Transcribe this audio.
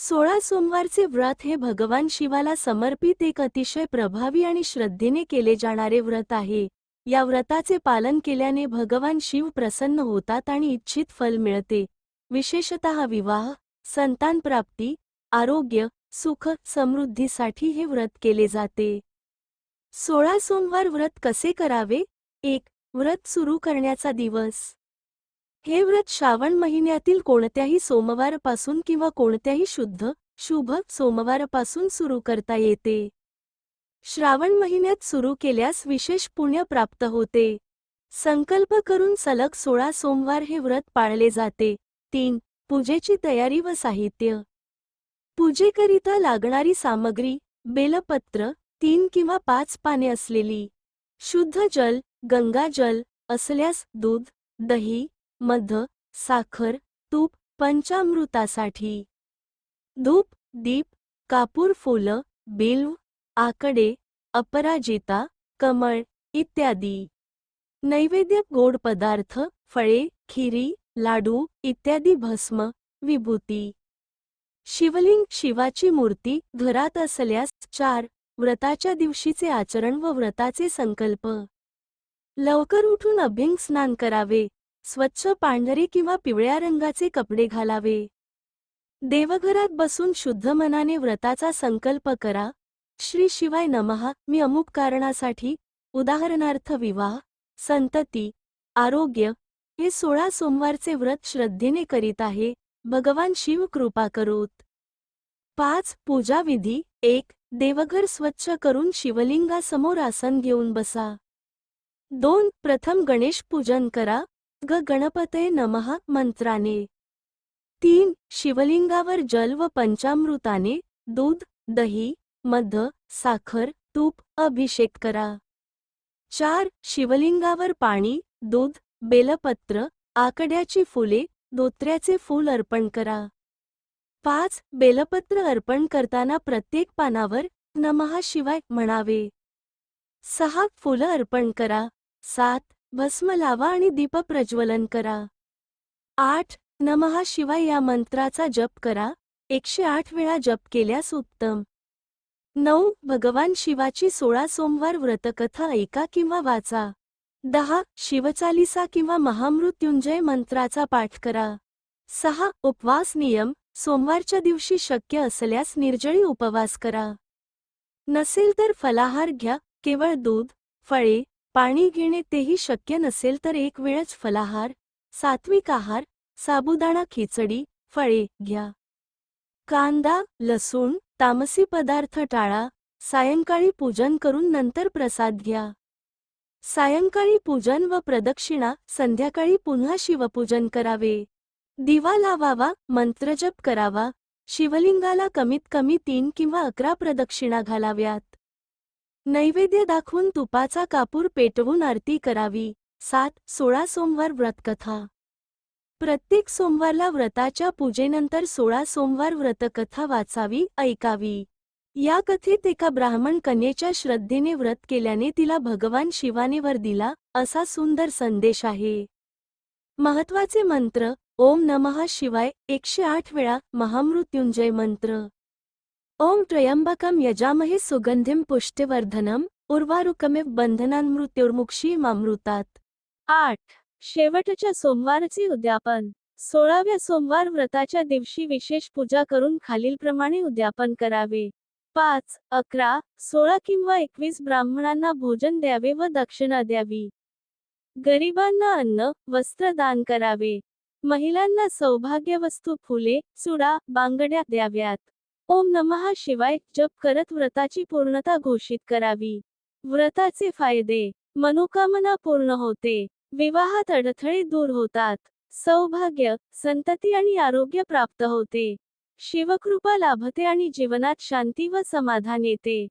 सोळा सोमवारचे व्रत हे भगवान शिवाला समर्पित एक अतिशय प्रभावी आणि श्रद्धेने केले जाणारे व्रत आहे. या व्रताचे पालन केल्याने भगवान शिव प्रसन्न होतात आणि इच्छित फल मिळते. विशेषतः विवाह संतान प्राप्ती आरोग्य सुख समृद्धीसाठी हे व्रत केले जाते. सोळा सोमवार व्रत कसे करावे? एक व्रत सुरू करण्याचा दिवस. हे व्रत श्रावण महिन्यातील कोणत्याही सोमवारपासून किंवा कोणत्याही शुद्ध शुभ सोमवारपासून सुरू करता येते. श्रावण महिन्यात सुरू केल्यास विशेष पुण्य प्राप्त होते. संकल्प करून सलग सोळा सोमवार हे व्रत पाळले जाते. तीन पूजेची तयारी व साहित्य. पूजेकरिता लागणारी सामग्री बेलपत्र तीन किंवा पाच पाने असलेली. शुद्ध जल गंगाजल असल्यास दूध दही मध साखर तूप पंचामृतासाठी. धूप दीप कापूर फुलं बिल्व आकडे अपराजिता कमळ इत्यादी. नैवेद्य गोड पदार्थ फळे खिरी लाडू इत्यादी भस्म विभूती. शिवलिंग शिवाची मूर्ती घरात असल्यास चार व्रताच्या दिवशीचे आचरण व व्रताचे संकल्प. लवकर उठून अभ्यंग स्नान करावे. स्वच्छ पांढरे किंवा पिवळ्या रंगाचे कपडे घालावे. देवघरात बसून शुद्ध मनाने व्रताचा संकल्प करा. श्री शिवाय नमहा मी अमुक कारणासाठी उदाहरणार्थ विवाह संतती आरोग्य हे सोळा सोमवारचे व्रत श्रद्धेने करीत आहे. भगवान शिव कृपा करोत. पाच. पूजा विधी. एक. देवघर स्वच्छ करून शिवलिंगासमोर आसन घेऊन बसा. दोन. प्रथम गणेश पूजन करा. ग गणपते नमः मंत्राने. तीन शिवलिंगावर जल व पंचामृताने दूध दही मध साखर तूप अभिषेक करा. चार शिवलिंगावर पाणी दूध बेलपत्र आकड्याची फुले धोत्र्याचे फूल अर्पण करा. पाच बेलपत्र अर्पण करताना प्रत्येक पानावर नमहा शिवाय म्हणावे. सहा फुलं अर्पण करा. सात भस्म लावा आणि दीप प्रज्वलन करा. आठ नमहा शिवाय या मंत्राचा जप करा. एकशे आठ वेळा जप केल्यास उत्तम. नऊ भगवान शिवाची सोळा सोमवार व्रतकथा ऐका किंवा वाचा. दहा शिवचालिसा किंवा महामृत्युंजय मंत्राचा पाठ करा. सहा उपवास नियम. सोमवारच्या दिवशी शक्य असल्यास निर्जळी उपवास करा. नसेल तर फलाहार घ्या. केवळ दूध फळे पाणी घेणे तेही शक्य नसेल तर एक वेळच फलाहार सात्विक आहार साबुदाणा खिचडी फळे घ्या. कांदा लसूण तामसी पदार्थ टाळा सायंकाळी पूजन करून नंतर प्रसाद घ्या. सायंकाळी पूजन व प्रदक्षिणा संध्याकाळी पुन्हा शिवपूजन करावे. दिवा लावावा मंत्रजप करावा शिवलिंगाला कमीत कमी तीन किंवा अकरा प्रदक्षिणा घालाव्यात. नैवेद्य दाखवून तुपाचा कापूर पेटवून आरती करावी. सात सोळा सोमवार व्रतकथा. प्रत्येक सोमवारला व्रताच्या पूजेनंतर सोळा सोमवार व्रतकथा वाचावी ऐकावी. या कथेत एका ब्राह्मण कन्येच्या श्रद्धेने व्रत केल्याने तिला भगवान शिवाने वर दिला असा सुंदर संदेश आहे. महत्त्वाचे मंत्र ओम नमः शिवाय एकशे आठ वेळा महामृत्युंजय मंत्र. ओम त्र्यंबकम यजामहे सुगंधिम पुष्टिवर्धनम उर्वारुकमिव बंधनान्मृत्युर्मुक्षी मामृतात आठ. शेवटच्या सोमवारचे उद्यापन. सोळाव्या सोमवार व्रताच्या दिवशी विशेष पूजा करून खालीलप्रमाणे उद्यापन करावे. पाच. अकरा. सोळा किंवा एकवीस ब्राह्मणांना भोजन द्यावे व दक्षिणा द्यावी. गरिबांना अन्न वस्त्र दान करावे. महिलांना सौभाग्यवस्तू फुले चुडा बांगड्या द्याव्यात. ओम नमः शिवाय जप करत व्रताची पूर्णता घोषित करावी. व्रताचे फायदे. मनोकामना पूर्ण होते. विवाहात अडथळे दूर होतात. सौभाग्य संतती आणि आरोग्य प्राप्त होते. शिवकृपा लाभते आणि जीवनात शांती व समाधान येते.